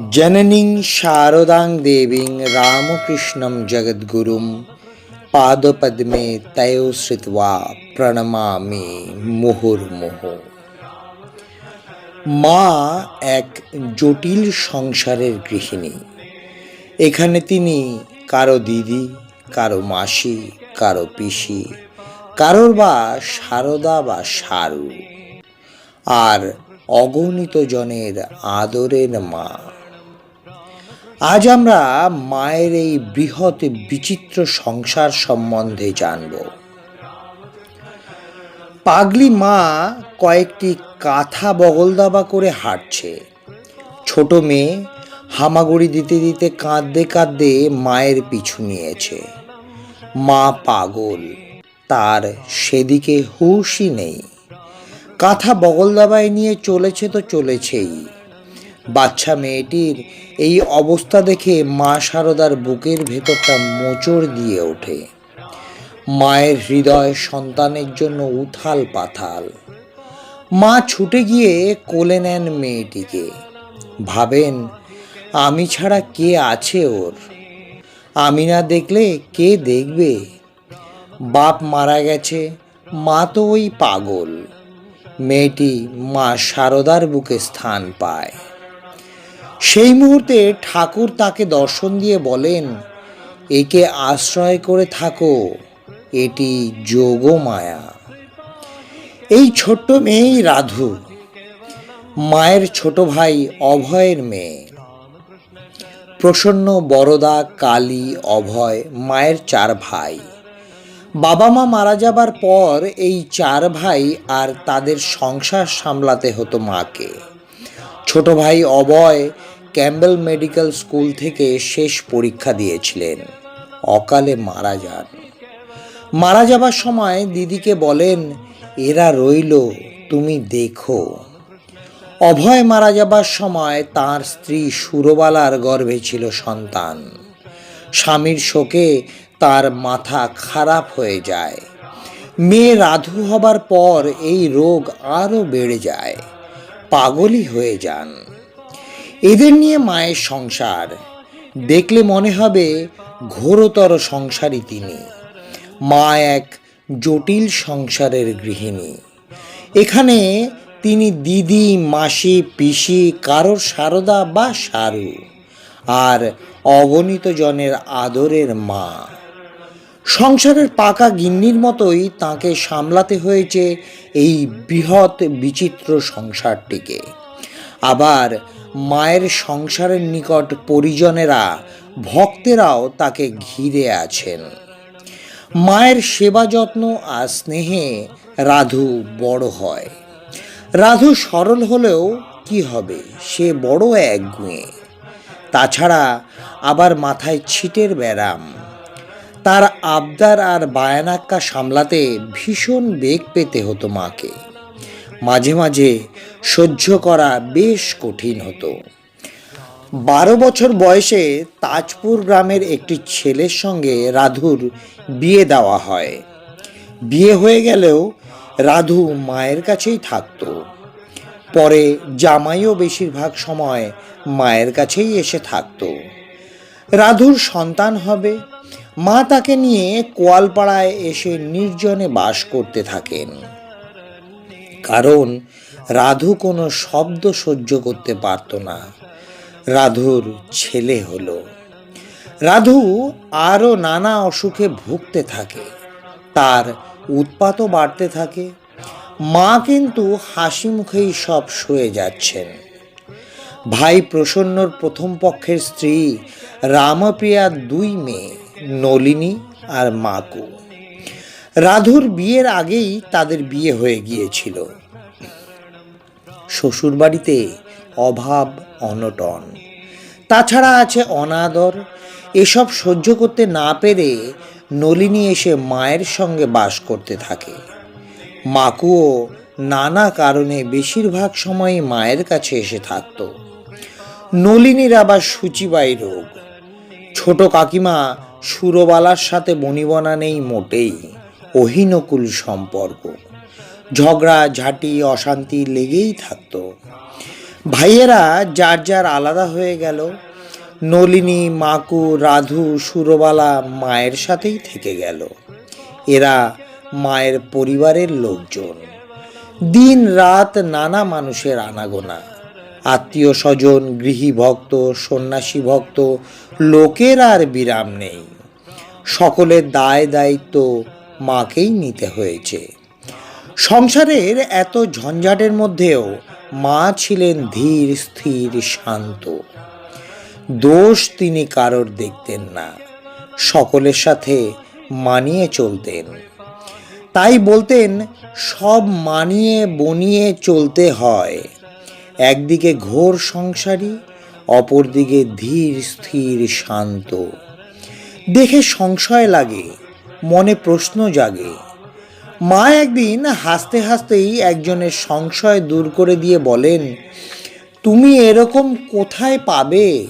জননী শারদাং দেবী রামকৃষ্ণম জগদ্গুরুম পাদপদ্মে তয় শ্রুত্বা প্রণমামি মুহুর্মুহ। মা এক জটিল সংসারের গৃহিণী। এখানে তিনি কারও দিদি, কারও মাসি, কারও পিসি, কারোর বা সারদা বা সারু। আর অগণিত জনের আদরের মা। আজ আমরা মায়ের এই বৃহৎ বিচিত্র সংসার সম্বন্ধে জানব। পাগলি মা কয়েকটি কাঁথা বগল দাবা করে হাঁটছে। ছোট মেয়ে হামাগুড়ি দিতে দিতে কাঁদতে কাঁদতে মায়ের পিছু নিয়েছে। মা পাগল, তার সেদিকে হুঁশই নেই। কাঁথা বগল দাবায় নিয়ে চলেছে তো চলেছেই। বাচ্চা মেয়েটির এই অবস্থা দেখে মা সারদার বুকের ভেতরটা মোচড় দিয়ে ওঠে। মায়ের হৃদয় সন্তানের জন্য উথাল পাথাল। মা ছুটে গিয়ে কোলে নেন মেয়েটিকে। ভাবেন, আমি ছাড়া কে আছে ওর? আমি না দেখলে কে দেখবে? বাপ মারা গেছে, মা তো ওই পাগল। মেয়েটি মা শারদার বুকে স্থান পায়। সেই মুহূর্তে ঠাকুর তাকে দর্শন দিয়ে বলেন, একে আশ্রয় করে থাকো, এটি যোগমায়া। এই ছোট্ট মেয়েই রাধু, মায়ের ছোট ভাই অভয়ের মেয়ে। প্রসন্ন, বরদা, কালী, অভয় মায়ের চার ভাই। বাবা মা মারা যাবার পর এই চার ভাই আর তাদের সংসার সামলাতে হতো মাকে। ছোট ভাই অভয় ক্যাম্বেল মেডিকেল স্কুল থেকে শেষ পরীক্ষা দিয়েছিলেন। অকালে মারা যান। মারা যাবার সময় দিদিকে বলেন, এরা রইল, তুমি দেখো। অভয় মারা যাবার সময় তার স্ত্রী সুরবালার গর্ভে ছিল সন্তান। স্বামীর শোকে তার মাথা খারাপ হয়ে যায়। মেয়ে রাধু হবার পর এই রোগ আরও বেড়ে যায়। পাগলই হয়ে যান। এদের নিয়ে মায়ের সংসার। দেখলে মনে হবে ঘোরতর সংসারী তিনি। মা এক জটিল সংসারের গৃহিণী। এখানে তিনি দিদি, মাসি, পিসি, কারোর সারদা বা সারু আর অগণিত জনের আদরের মা। সংসারের পাকা গিন্নির মতোই তাকে সামলাতে হয়েছে এই বৃহৎ, বিচিত্র সংসারটিকে। আবার মায়ের সংসারের নিকট পরিজনেরা, ভক্তেরাও তাকে ঘিরে আছেন। মায়ের সেবা যত্ন আর স্নেহে রাধু বড় হয়। রাধু সরল হলেও কি হবে? সে বড় একগুঁয়ে। তাছাড়া আবার মাথায় ছিটের ব্যারাম। তার আবদার আর বায়ানাক্কা সামলাতে ভীষণ বেগ পেতে হতো মাকে। মাঝে মাঝে সহ্য করা বেশ কঠিন হতো। বারো বছর বয়সে তাজপুর গ্রামের একটি ছেলের সঙ্গে রাধুর বিয়ে দেওয়া হয়। বিয়ে হয়ে গেলেও রাধু মায়ের কাছেই থাকতো। পরে জামাইও বেশিরভাগ সময় মায়ের কাছেই এসে থাকতো। রাধুর সন্তান হবে। মা তাকে নিয়ে কোয়ালপাড়ায় এসে নির্জনে বাস করতে থাকেন। কারণ রাধু কোনো শব্দ সহ্য করতে পারত না। রাধুর ছেলে হলো। রাধু আরও নানা অসুখে ভুগতে থাকে। তার উৎপাতও বাড়তে থাকে। মা কিন্তু হাসি মুখেই সব সয়ে যাচ্ছেন। ভাই প্রসন্নর প্রথম পক্ষের স্ত্রী রামপ্রিয়ার দুই মেয়ে, নলিনী আর মাকু। রাধুর বিয়ের আগেই তাদের বিয়ে হয়ে গিয়েছিল। শ্বশুরবাড়িতে অভাব, অনটন। তাছাড়া আছে অনাদর। এসব সহ্য করতে না পেরে নলিনী এসে মায়ের সঙ্গে বাস করতে থাকে। মাকুও নানা কারণে বেশিরভাগ সময় মায়ের কাছে এসে থাকত। নলিনীর আবার সূচিবাই রোগ। ছোট কাকিমা সুরবালার সাথে বনিবনা নেই মোটেই। অহিনকুল সম্পর্ক। ঝগড়া, ঝাঁটি, অশান্তি লেগেই থাকতো। ভাইয়েরা যার যার আলাদা হয়ে গেল। নলিনী, মাকু, রাধু, সুরবালা মায়ের সাথেই থেকে গেল। এরা মায়ের পরিবারের লোকজন। দিন রাত নানা মানুষের আনাগোনা। আত্মীয় স্বজন, গৃহী ভক্ত, সন্ন্যাসী ভক্ত, লোকের আর বিরাম নেই। সকলের দায় দায়িত্ব মাকেই নিতে হয়েছে। সংসারের এত ঝঞ্ঝাটের মধ্যেও মা ছিলেন ধীর, স্থির, শান্ত। দোষ তিনি কারোর দেখতেন না, সকলের সাথে মানিয়ে চলতেন। তাই বলতেন, সব মানিয়ে বনিয়ে চলতে হয়। একদিকে ঘোর সংসারী, অপরদিকে ধীর, স্থির, শান্ত। দেখে সংশয় লাগে, মনে প্রশ্ন জাগে মা একদিন হাসতে হাসতেই একজনের সংশয় দূর করে দিয়ে বলেন, তুমি এরকম কোথায় পাবে?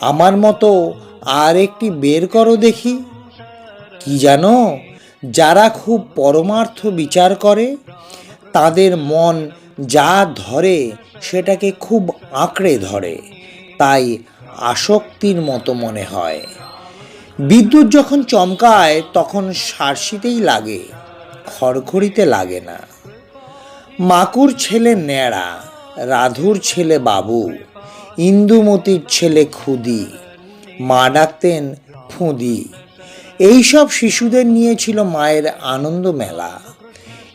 আমার মতো আর একটি বের করো দেখি। কি জানো, যারা খুব পরমার্থ বিচার করে, তাদের মন যা ধরে সেটাকে খুব আঁকড়ে ধরে, তাই আসক্তির মতো মনে হয়। বিদ্যুৎ যখন চমকায়, তখন সারশিতেই লাগে। খড়খড়িতে লাগে না। মাকুর ছেলে ন্যাড়া, রাধুর ছেলে বাবু, ইন্দুমতির ছেলে খুদি, মা ডাকতেন ফুঁদি। এইসব শিশুদের নিয়ে ছিল মায়ের আনন্দ মেলা।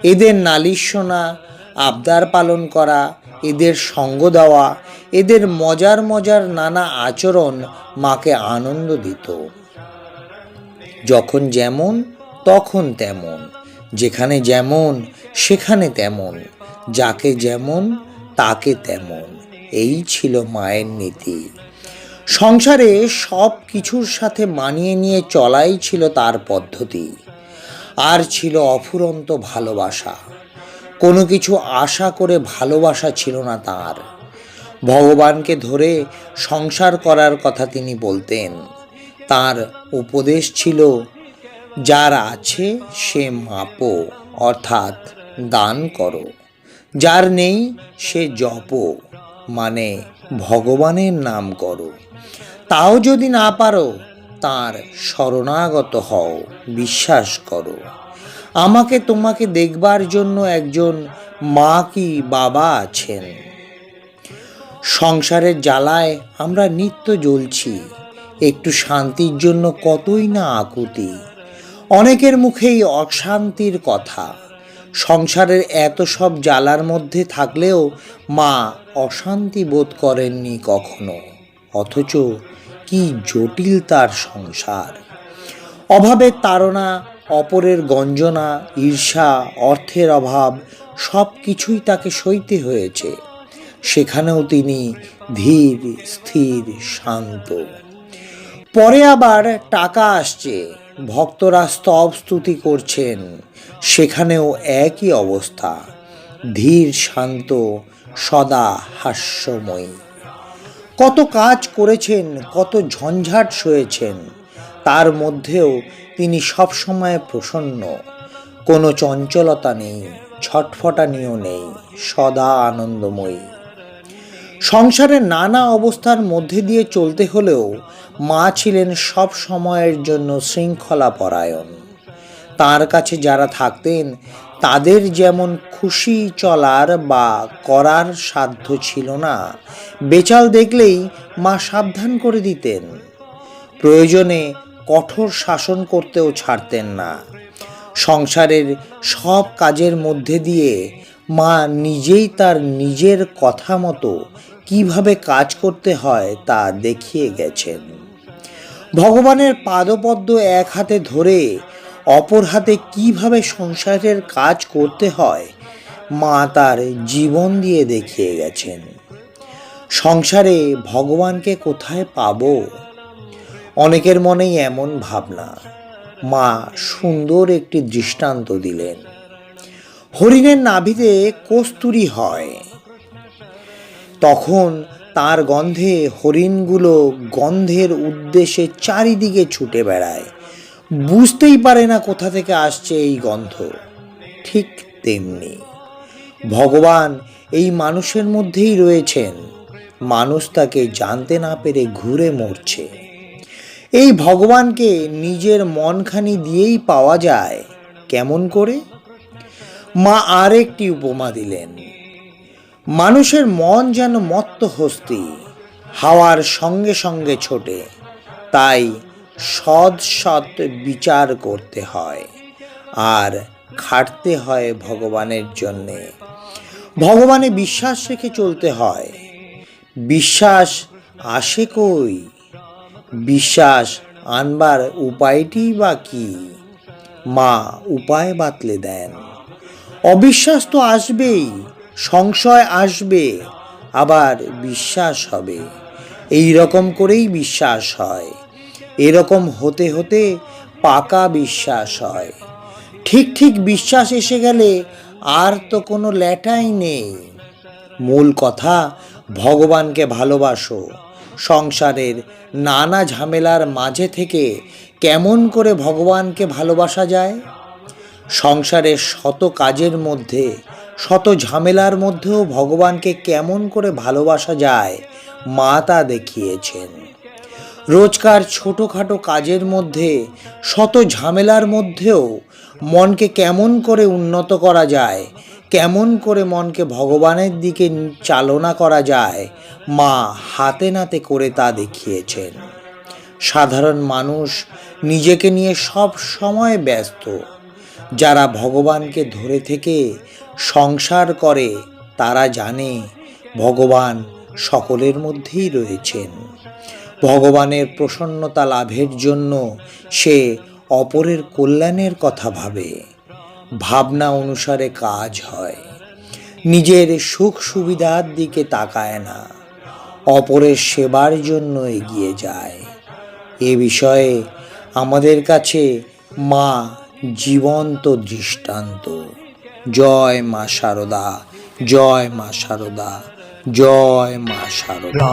এদের নালিশ শোনা, আবদার পালন করা, এদের সঙ্গ দেওয়া, এদের মজার মজার নানা আচরণ মাকে আনন্দ দিত। যখন যেমন, তখন তেমন। যেখানে যেমন, সেখানে তেমন, যাকে যেমন, তাকে তেমন। এই ছিল মায়ের নীতি। সংসারে সব কিছুর সাথে মানিয়ে নিয়ে চলাই ছিল তার পদ্ধতি। আর ছিল অফুরন্ত ভালোবাসা। কোনো কিছু আশা করে ভালোবাসা ছিল না তার। ভগবানকে ধরে সংসার করার কথা তিনি বলতেন। তার উপদেশ ছিল যার আছে সে মাপো, অর্থাৎ দান করো। যার নেই সে জপ মানে ভগবানের নাম করো। তাও যদি না পারো, তার শরণাগত হও, বিশ্বাস করো। আমাকে তোমাকে দেখবার জন্য একজন মা কি বাবা আছেন? সংসারের জ্বালায় আমরা নিত্য জ্বলছি, একটু শান্তির জন্য কতই না আকুতি। অনেকের মুখেই অশান্তির কথা। সংসারের এত সব জ্বালার মধ্যে থাকলেও মা অশান্তি বোধ করেননি কখনো। অথচ কি জটিল তার সংসার। অভাবের তাড়না, অপরের গঞ্জনা, ঈর্ষা, অর্থের অভাব, সব কিছুই তাকে সইতে হয়েছে। সেখানেও তিনি ধীর, স্থির, শান্ত। পরে আবার টাকা আসছে। ভক্তরা স্তব স্তুতি করছেন। সেখানেও একই অবস্থা। ধীর, শান্ত, সদা হাস্যময়ী। কত কাজ করেছেন, কত ঝঞ্ঝাট সয়েছেন। তার মধ্যেও তিনি সবসময় প্রসন্ন। কোনো চঞ্চলতা নেই, ছটফটানিও নেই, সদা আনন্দময়ী। সংসারের নানা অবস্থার মধ্যে দিয়ে চলতে হলেও মা ছিলেন সব সময়ের জন্য শৃঙ্খলা পরায়ণ তার কাছে যারা থাকতেন, তাদের যেমন খুশি চলার বা করার সাধ্য ছিল না, বেচাল দেখলেই মা সাবধান করে দিতেন। প্রয়োজনে কঠোর শাসন করতেও ছাড়তেন না। সংসারের সব কাজের মধ্যে দিয়ে মা নিজেই তার নিজের কথা মতো কীভাবে কাজ করতে হয় তা দেখিয়ে গেছেন। ভগবানের পাদপদ্ম এক হাতে ধরে অপর হাতে কীভাবে সংসারের কাজ করতে হয়, মা তার জীবন দিয়ে দেখিয়ে গেছেন। সংসারে ভগবানকে কোথায় পাব? অনেকের মনেই এমন ভাবনা। মা সুন্দর একটি দৃষ্টান্ত দিলেন। হরিণের নাভিতে কস্তুরি হয়। তখন তার গন্ধে হরিণগুলো গন্ধের উদ্দেশ্যে চারিদিকে ছুটে বেড়ায়। বুঝতেই পারে না কোথা থেকে আসছে এই গন্ধ। ঠিক তেমনি ভগবান এই মানুষের মধ্যেই রয়েছেন। মানুষ তাকে জানতে না পেরে ঘুরে মরছে। এই ভগবানকে নিজের মনখানি দিয়েই পাওয়া যায়। কেমন করে? মা আরেকটি উপমা দিলেন। মানুষের মন যেন মত্ত হস্তি, হাওয়ার সঙ্গে সঙ্গে ছোটে। তাই সৎ সৎ বিচার করতে হয় আর খাটতে হয় ভগবানের জন্যে। ভগবানে বিশ্বাস রেখে চলতে হয়। বিশ্বাস আসে কই? বিশ্বাস আনবার উপায়টি বা কি? মা উপায় বাতলে দেন। অবিশ্বাস তো আসবেই। সংশয় আসবে, আবার বিশ্বাস হবে। এই রকম করেই বিশ্বাস হয়। এরকম হতে হতে পাকা বিশ্বাস হয়। ঠিক ঠিক বিশ্বাস এসে গেলে আর তো কোনো ল্যাটাই নেই। মূল কথা, ভগবানকে ভালোবাসো। সংসারের নানা ঝামেলার মাঝে থেকে কেমন করে ভগবানকে ভালোবাসা যায়? সংসারের শত কাজের মধ্যে শত ঝামেলার মধ্যেও ভগবানকে কেমন করে ভালোবাসা যায় মা তা দেখিয়েছেন। রোজকার ছোটোখাটো কাজের মধ্যে, শত ঝামেলার মধ্যেও মনকে কেমন করে উন্নত করা যায়, কেমন করে মনকে ভগবানের দিকে চালনা করা যায়, মা হাতে নাতে করে তা দেখিয়েছেন। সাধারণ মানুষ নিজেকে নিয়ে সব সময় ব্যস্ত। যারা ভগবানকে ধরে থেকে সংসার করে, তারা জানে ভগবান সকলের মধ্যেই রয়েছেন। ভগবানের প্রসন্নতা লাভের জন্য সে অপরের কল্যাণের কথা ভাবে। ভাবনা অনুসারে কাজ হয়। নিজের সুখ সুবিধার দিকে তাকায় না। অপরের সেবার জন্য এগিয়ে যায়। এ বিষয়ে আমাদের কাছে মা জীবন্ত দৃষ্টান্ত। জয় মা শারদা জয় মা শারদা জয় মা শারদা